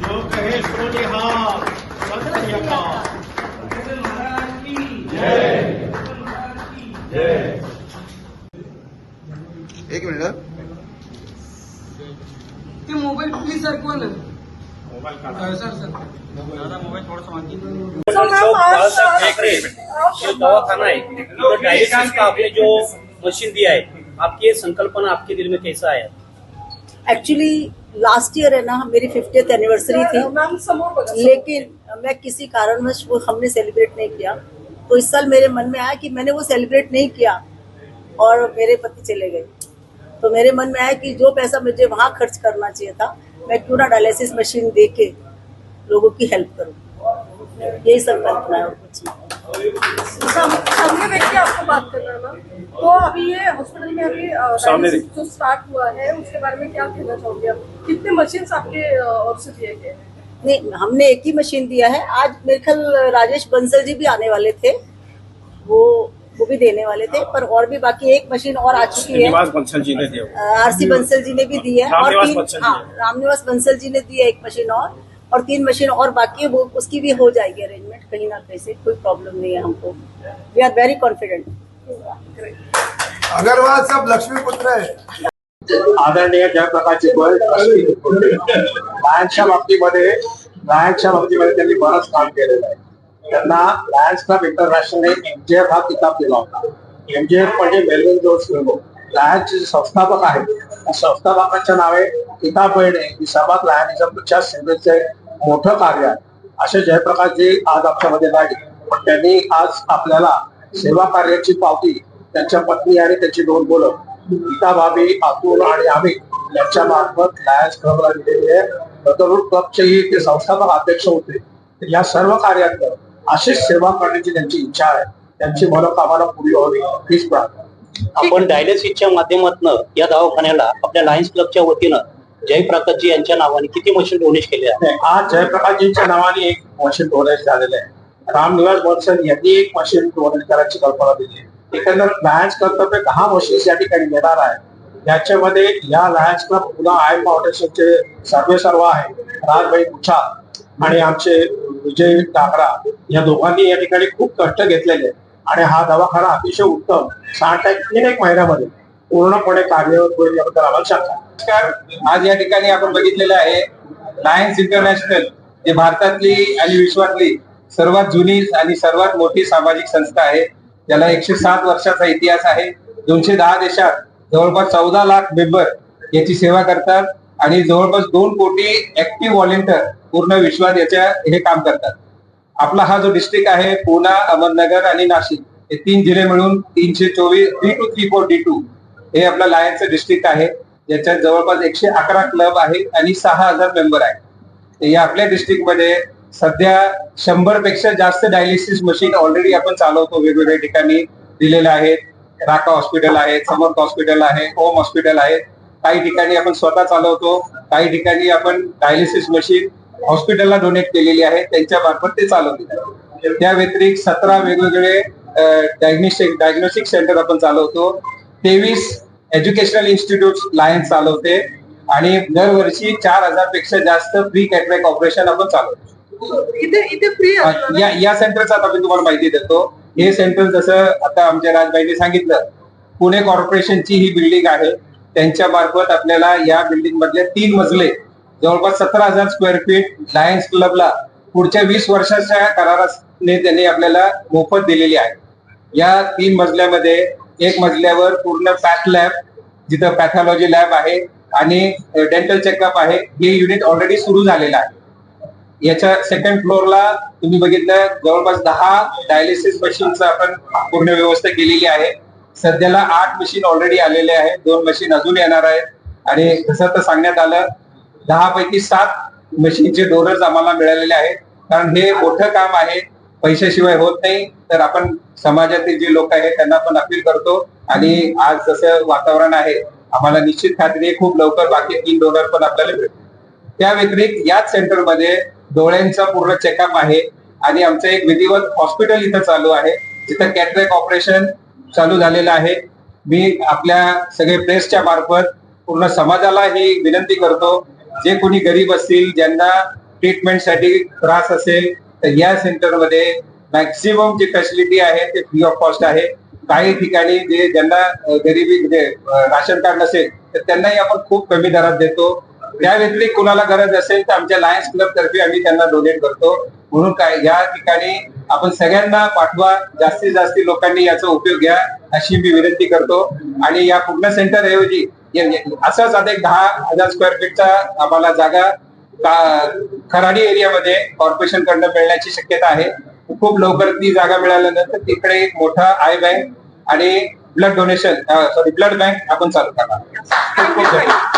जो कहे सो निहाल सत श्री अकाल एक मिनिट ते मोबाईल प्लीज सरकवा ना मोबाईल सर सर दादा मोबाईल थोडस मागे दवाखाना है तो डायलिसिस का आपने जो मशीन दिया है आपकी ये संकल्पना आपके दिल में कैसा है एक्चुअली लास्ट ईयर है ना मेरी फिफ्टियथ एनिवर्सरी थी। लेकिन मैं किसी कारणवश वो हमने सेलिब्रेट नहीं किया। तो इस साल मेरे मन में आया कि मैंने वो सेलिब्रेट नहीं किया और मेरे पति चले गए। तो मेरे मन में आया कि जो पैसा मुझे वहाँ खर्च करना चाहिए था मैं क्यों ना डायलिसिस मशीन दे के लोगों की हेल्प करूँ। यही संकल्पना है और कुछ नहीं। साम- सामने आपको बात कर रहा है ना। तो अभी ये हॉस्पिटल में अभी सामने जो स्टार्ट हुआ है उसके बारे में क्या कहना चाहोगे आप? कितने मशीन आपके ओर से दिए गए? नहीं हमने एक ही मशीन दिया है। आज मेरे ख्याल राजेश बंसल जी भी आने वाले थे। वो वो भी देने वाले थे पर और भी बाकी एक मशीन और आ चुकी है। बंसल जी ने दिया। आरसी बंसल जी ने भी दी है। और तीन बंसल जी। हाँ ने। रामनिवास बंसल जी ने दी है एक मशीन और। और तीन मशीन और बाकी है वो उसकी भी हो जाएगी अरेंजमेंट कहीं ना कहीं से कोई प्रॉब्लम नहीं है हमको। We are very confident Agarwal सब लक्ष्मी पुत्र आहे आदरणीय जयप्रकाशजी गोयल लायन्सच्या बाबतीमध्ये लायन्सच्या बाबतीमध्ये त्यांनी बरंच काम केलेलं आहे त्यांना लायन्स क्लब इंटरनॅशनलने एमजीएफ हा किताब दिला होता एमजीएफ म्हणजे मेलविन जोन्स फिल्मो लायन्सचे जे संस्थापक आहेत। त्या संस्थापकांच्या नावे किताब मिळणे ही सर्वात लायनिझमच्या सेवेचे मोठं कार्य आहे. असे जयप्रकाशजी आज आमच्यामध्ये नाही पण त्यांनी आज आपल्याला सेवा कार्याची पावती त्यांच्या पत्नी आणि त्यांची दोन मुलं गीता भाभी अतुल आणि आम्ही यांच्या मार्फत लायन्स क्लबला दिलेली आहे. ब्रदरहूड क्लबचेही ते संस्थापक अध्यक्ष होते. या सर्व कार्यात अशीच सेवा करण्याची त्यांची इच्छा आहे. त्यांची मनोकामना पुरी व्हावी हीच प्रार्थना. आपण डायलिसिसच्या माध्यमातून या दवाखान्याला आपल्या लायन्स क्लबच्या वतीनं जयप्रकाशजी यांच्या नावाने किती मशीन डोनेट केले आहे आज जयप्रकाशजींच्या नावाने एक मशीन डोनेट झालेलं आहे. रामनिवास बोरसन यांनी एक मशीन डोनेट करायची कल्पना दिली. एकंदर लायन्स क्लबतर्फे दहा मशीन्स या ठिकाणी येणार आहे. याच्यामध्ये या लायन्स क्लब पुन्हा आय फाउंडेशनचे सर्वे सर्व आहे राजभाई मुछा आणि आमचे विजय डागरा या दोघांनी या ठिकाणी खूप कष्ट घेतलेले आणि हा दवाखाना अतिशय उत्तम साठ तीन एक महिन्यामध्ये. पूर्णपणे कार्यरत होईल याबद्दल आम्हाला शंका नमस्कार. आज या ठिकाणी आपण बघितलेलं आहे लायन्स इंटरनॅशनल हे भारतातली आणि विश्वातली सर्वात जुनी आणि सर्वात मोठी सामाजिक संस्था आहे. ज्याला एकशे सात वर्षाचा इतिहास आहे. दोनशे दहा देशात जवळपास चौदा लाख मेंबर याची सेवा करतात आणि जवळपास दोन कोटी ऍक्टिव्ह व्हॉलेंटियर पूर्ण विश्वात याच्या हे काम करतात. आपला हा जो डिस्ट्रिक्ट आहे पुणा अहमदनगर आणि नाशिक हे तीन जिल्हे मिळून तीनशे चोवीस D two three four D two हे आपलं लायन्सचं डिस्ट्रिक्ट आहे. याच्यात जवळपास एकशे अकरा क्लब आहेत आणि सहा हजार मेंबर आहेत. या आपल्या डिस्ट्रिक्टमध्ये सध्या शंभरपेक्षा जास्त डायलिसिस मशीन ऑलरेडी आपण चालवतो. वेगवेगळ्या ठिकाणी दिलेल्या आहेत. राका हॉस्पिटल आहे समर्थ हॉस्पिटल आहे होम हॉस्पिटल आहे. काही ठिकाणी आपण स्वतः चालवतो. काही ठिकाणी आपण डायलिसिस मशीन हॉस्पिटलला डोनेट केलेली आहे. त्यांच्या मार्फत ते चालवले त्या व्यतिरिक्त सतरा वेगवेगळे डायग्नोस्टिक डायग्नोस्टिक सेंटर आपण चालवतो. तेवीस एज्युकेशनल इन्स्टिट्यूट लायन्स चालवते आणि दरवर्षी चार हजारपेक्षा जास्त फ्री कॅटरॅक्ट ऑपरेशन आपण चालवतो. इथे इथे फ्री या या सेंटरचा आता मी तुम्हाला माहिती देतो. हे सेंटर जसं आता आमच्या राजबाईंनी सांगितलं पुणे कॉर्पोरेशनची ही बिल्डिंग आहे. त्यांच्या मार्फत आपल्याला या बिल्डिंग मधले तीन मजले जवळपास सतरा हजार स्क्वेअर फीट लायन्स क्लबला पुढच्या वीस वर्षाच्या कराराने त्यांनी आपल्याला मोफत दिलेली आहे. या तीन मजल्यामध्ये एक मजल्यावर पूर्ण पॅथ लॅब जिथं पॅथॉलॉजी लॅब आहे आणि डेंटल चेकअप आहे हे युनिट ऑलरेडी सुरू झालेलं आहे. याच्या सेकंड फ्लोअरला तुम्ही बघितलं जवळपास दहा डायलिसिस मशीनचं आपण पूर्ण व्यवस्था केलेली आहे. सध्याला आठ मशीन ऑलरेडी आलेले आहे दोन मशीन अजून येणार आहेत. आणि जसं तर सांगण्यात आलं दहा पैकी सात मशीनचे डोनर्स आम्हाला मिळालेले आहेत. कारण हे मोठं काम आहे पैशाशिवाय होत नाही तर आपण समाजातील जे लोक आहेत त्यांना पण अपील करतो. आणि आज जसं वातावरण आहे आम्हाला निश्चित खात्री खूप लवकर बाकी तीन डोनर पण आपल्याला भेटतो त्या व्यतिरिक्त याच सेंटरमध्ये डोळ्यांचा पूर्ण चेकअप आहे. आणि आमचं एक विधिवत हॉस्पिटल इथं चालू आहे जिथं कॅटरॅक ऑपरेशन चालू झालेलं आहे. मी आपल्या सगळे प्रेसच्या मार्फत पूर्ण समाजाला ही विनंती करतो. जे कोणी गरीब असतील ज्यांना ट्रीटमेंटसाठी त्रास असेल तर या सेंटरमध्ये मॅक्सिमम जी फॅसिलिटी आहे ते फ्री ऑफ कॉस्ट आहे. काही ठिकाणी जे ज्यांना गरिबी म्हणजे राशन कार्ड नसेल तर त्यांनाही आपण खूप कमी दरात देतो. त्या व्यतिरिक्त कुणाला गरज असेल तर आमच्या लायन्स क्लब तर्फे आम्ही त्यांना डोनेट करतो. म्हणून काय या ठिकाणी आपण सगळ्यांना पाठवा. जास्तीत जास्त लोकांनी याचा उपयोग घ्या अशी मी विनंती करतो. आणि या पूर्ण सेंटर ऐवजी या- असंच आता एक दहा हजार स्क्वेअर फीटचा आम्हाला जागा खराडी एरियामध्ये कॉर्पोरेशन कडनं मिळण्याची शक्यता आहे. खूप लवकर ती जागा मिळाल्यानंतर तिकडे एक मोठा आय बँक आणि blood donation sorry blood bank आपण चालू करणार.